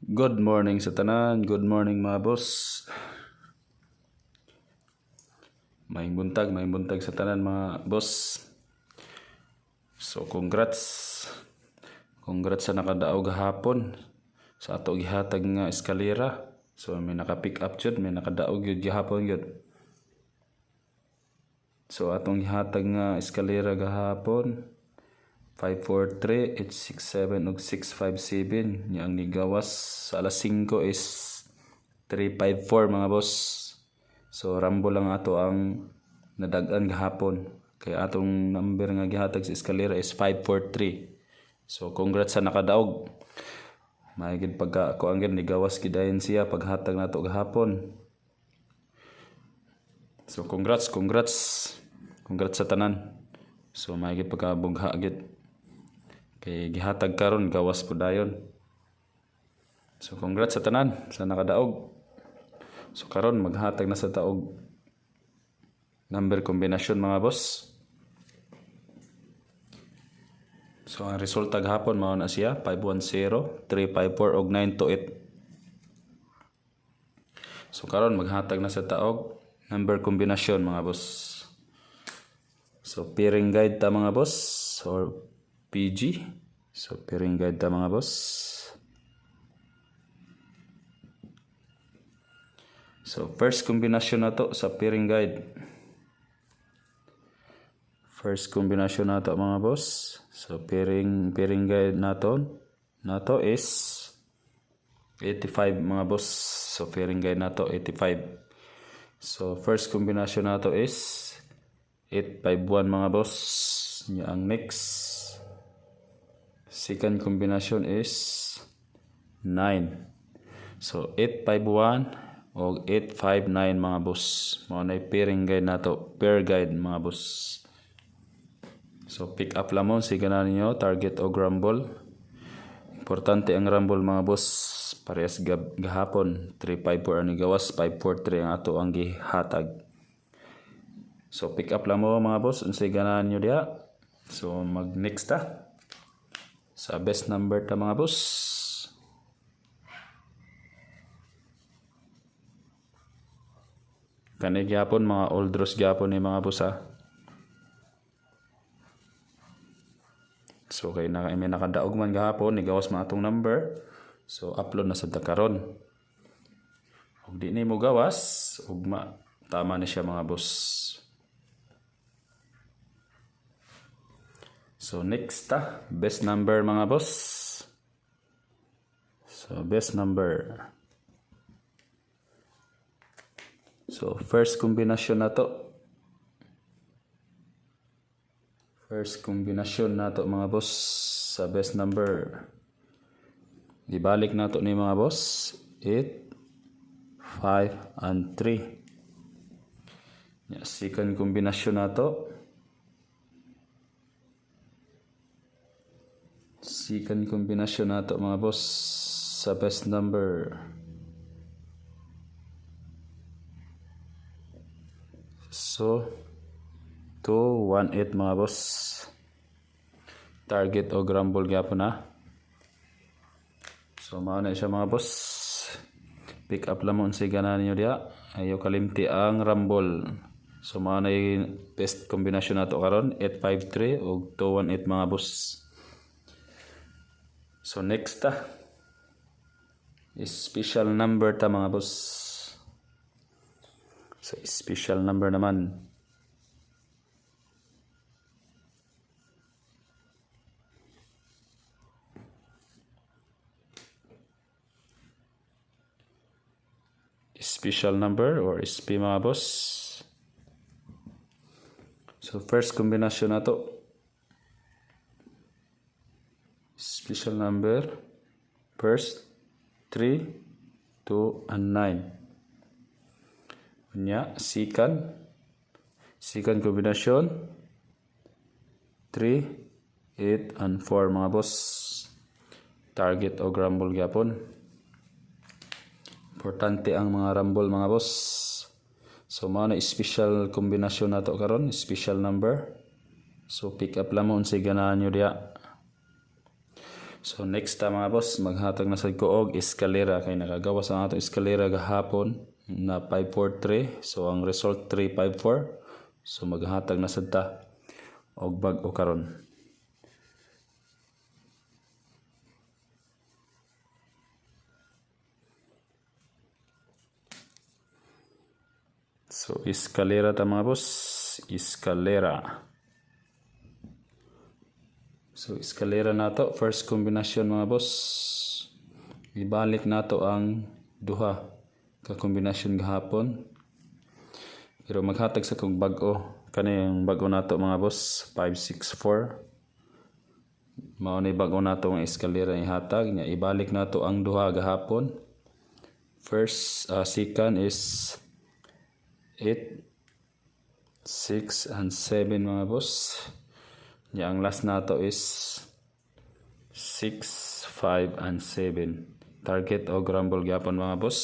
Good morning sa tanan. Good morning mga boss. May buntag, may buntag sa tanan mga boss. So congrats. Congrats sa nakadaog gahapon sa ato gihatag nga eskalera. So may naka-pick up jud, may nakadaog jud gihapon jud. So atong gihatag nga eskalera gahapon 543, 867 ug 657 nya ang nigawas sa alas 5 is 354 mga boss. So rambo lang ato ang nadagan gahapon. Kaya atong number nga gihatag sa eskalera is 543. So congrats sa nakadaog. Maigid pagka ako ang ni gawas gidayon siya paghatag nato gahapon. So congrats, congrats. Congrats sa tanan. So maigid pagka bugha gid. Kay gihatag karon gawas po dayon. So congrats sa tanan sa nakadaog. So karon maghatag na sa taog number combination mga boss. So ang resulta gahapon mao na siya 510, 354 ug 928. So karon maghatag na sa taog number combination mga boss. So pairing guide ta mga boss or PG. So pairing guide ta mga boss. So first combination na to sa pairing guide. First combination na to mga boss. So pairing pairing guide nato nato is 85 mga boss. So pairing guide nato 85. So first combination nato is 851 mga boss. Nya ang next second combination is 9. So 851 o 859 mga boss. Mao na pairing guide nato, pair guide mga boss. So pick up lamon sige na ninyo target o grumble. Importante ang rumble mga boss. Parehas gahapon 354 ang gawas 543 ang ato ang gihatag. So pick up lang mo mga boss unsay ganahan nyo diha. So mag next ta. Sa best number ta mga boss. Kani gyapon mga old draws gyapon ni mga boss ha. So kay na may nakadaog man gahapon ni gawas man atong number. So upload na sa karon. Ug di ni mo gawas, ugma tama na siya mga boss. So next ta, best number mga boss. So best number. So first combination na to. First combination na to mga boss sa best number. Ibalik na to ni mga boss. 8, 5, and 3. Yeah, second combination na to. Second combination na to mga boss sa best number. So, 2, 1, 8 mga boss. Target o grumble gyapon na. So, mao na siya mga boss. Pick up lamon sa gana ninyo diya. Ayaw kalimti ang rumble. So, mao na best combination na to karon 853 o 218 mga boss. So, next ta. Is special number ta mga boss. So, special number naman. special number or SP mga boss. So first combination na to. Special number first 3 2 and 9. Unya second second combination 3 8 and 4 mga boss. Target o grumble gyapon. Importante ang mga rumble mga boss. So mao na special combination nato karon, special number. So pick up lamon sa ganahan nyo diya. So next ta mga boss, maghatag na sad ko og eskalera kay nakagawas ang atong eskalera gahapon na 543. So ang result 354. So maghatag na sad ta og bag-o karon. So eskalera ta mga boss, eskalera. So, eskalera na to. First kombinasyon mga boss. Ibalik na to ang duha ka kombinasyon gahapon. Pero maghatag sa kong bag-o. Kani yung bag-o na to mga boss. 564. Mao ni bag-o na to ang eskalera ihatag. Nya, ibalik na to ang duha gahapon. First, uh, second is 8, 6, and 7 mga boss. Ya, ang last na to is 6, 5, and 7. Target o grumble gyapon mga boss.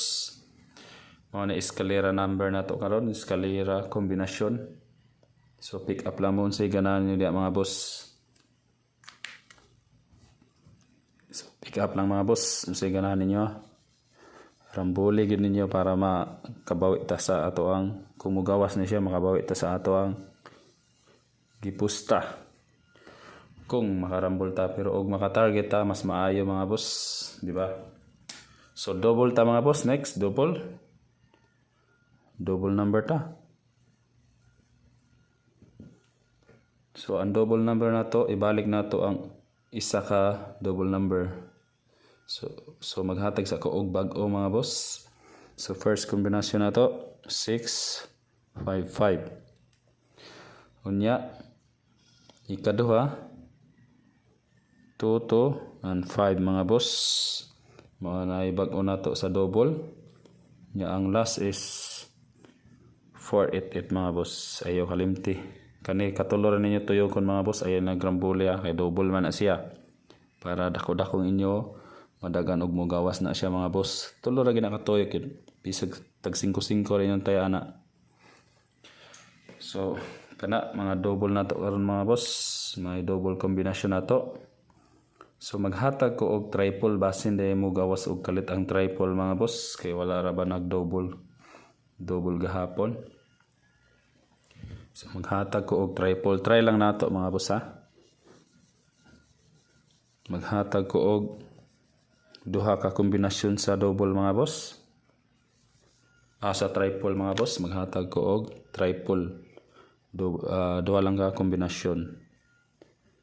Mga na eskalera number na to karon eskalera kombinasyon. So pick up lang mo sa ganahan niyo diya mga boss. So pick up lang mga boss sa ganahan ninyo. Rambuli gid ninyo para makabawi ta sa ato ang kumugawas ni siya makabawi ta sa ato ang gipusta kung makarambol ta pero og maka-target ta mas maayo mga boss. Di ba? So double ta mga boss. Next double. Double number ta. So ang double number na to ibalik na to ang isa ka double number. So so maghatag sa ko og bag-o mga boss. So first kombinasyon na to 6 5 5 unya ikaduha 2, 2, and 5 mga boss. Mga naibag-o na to sa double. Nya ang last is 488 mga boss. Ayaw kalimti. Kani katuloran ninyo tuyo kon mga boss. Ayaw na grambulia kay double man na siya. Para dako-dakong inyo madagan og mugawas na siya mga boss. Tulo ra ginakatuyo kid. Bisag tag 5-5 rin yung tayo ana. So, kana mga double na to karon mga boss. May double combination na to. So maghatag ko og triple basin day mo gawas og kalit ang triple mga boss kay wala ra ba nag double double gahapon. So maghatag ko og triple try lang nato mga boss ha. Maghatag ko og duha ka kombinasyon sa double mga boss. Ah, triple mga boss maghatag ko og triple. Du uh, duha lang ka kombinasyon.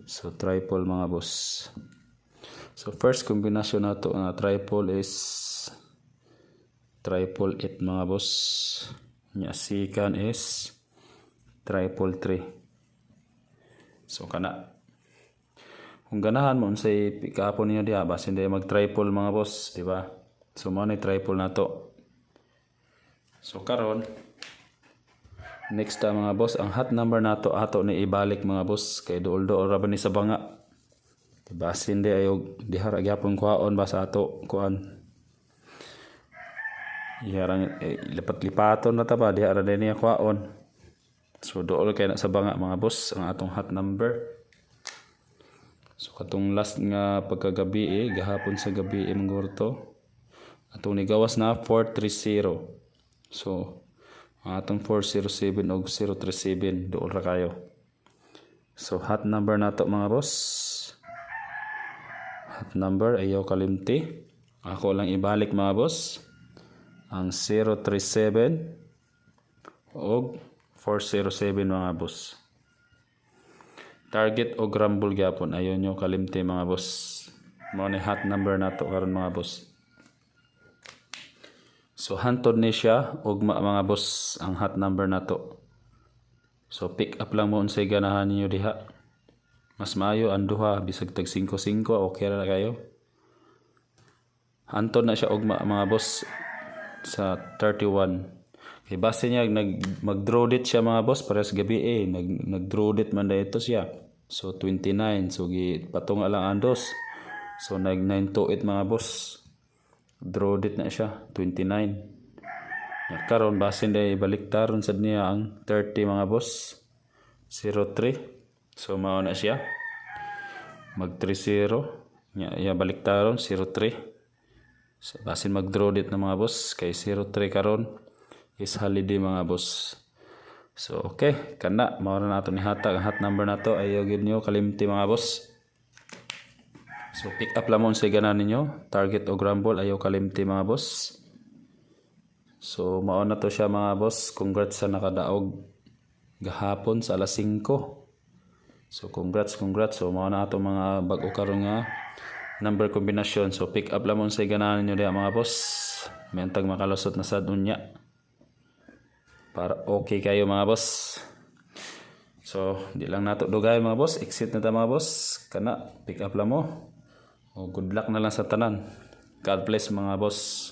So triple mga boss. So first combination na to na triple is triple 8 mga boss. Nya second is triple 3. So kana kung ganahan mo unsay pikapon niyo diha basin day mag triple mga boss, di ba? So mo ni triple na to. So karon next ta mga boss ang hot number nato ato ni ibalik mga boss kay duol-duol ra ni sa banga basin di ayo dihara gyapon kuhaon ba sa ato kuan. Iharang eh, lipat-lipaton na ta ba dihara din niya kuhaon so dool kay na sa banga mga boss ang atong hot number. So katong last nga pagkagabi eh gahapon sa gabi eh mangurto atong nigawas na 430 so atong 407 og 037 dool ra kayo. So hot number nato mga boss Hot number ayaw kalimti. Ako lang ibalik mga boss. Ang 037 o 407 mga boss. Target o grumble gyapon ayaw nyo kalimti mga boss. Mao ni hot number nato karon mga boss. So hantod ni siya og mga boss ang hot number nato. So pick up lang mo unsay ganahan niyo diha. Mas maayo ang duha bisag tag 5-5 okay ra kayo. Anton na siya og mga boss sa 31. Kay base niya nag mag-draw date siya mga boss para sa gabi eh nag nag-draw date man dito siya. So 29 so gi patunga lang ang dos. So nag 928 mga boss. Draw date na siya 29. Karon basin day baliktaron sad niya ang 30 mga boss. 03 So mao na siya. Mag 3-0. nya ya balik taron 03 so basin mag-draw dit na mga boss kay 03 karon is holiday mga boss. So okay kana mao na nato ni hatag hat number nato ayaw gid nyo kalimti mga boss. So pick up lamon sa ganan ninyo. Target o grumble ayaw kalimti mga boss. So mao na to siya mga boss. Congrats sa nakadaog gahapon sa alas 5 So congrats, congrats. So mao na ato mga bag-o karon nga number combination. So pick up lamon sa ganahan niyo diha mga boss. Mentag makalusot na sad unya. Para okay kayo mga boss. So di lang nato dugay mga boss. Exit na ta mga boss. Kana pick up lang mo. O good luck na lang sa tanan. God bless mga boss.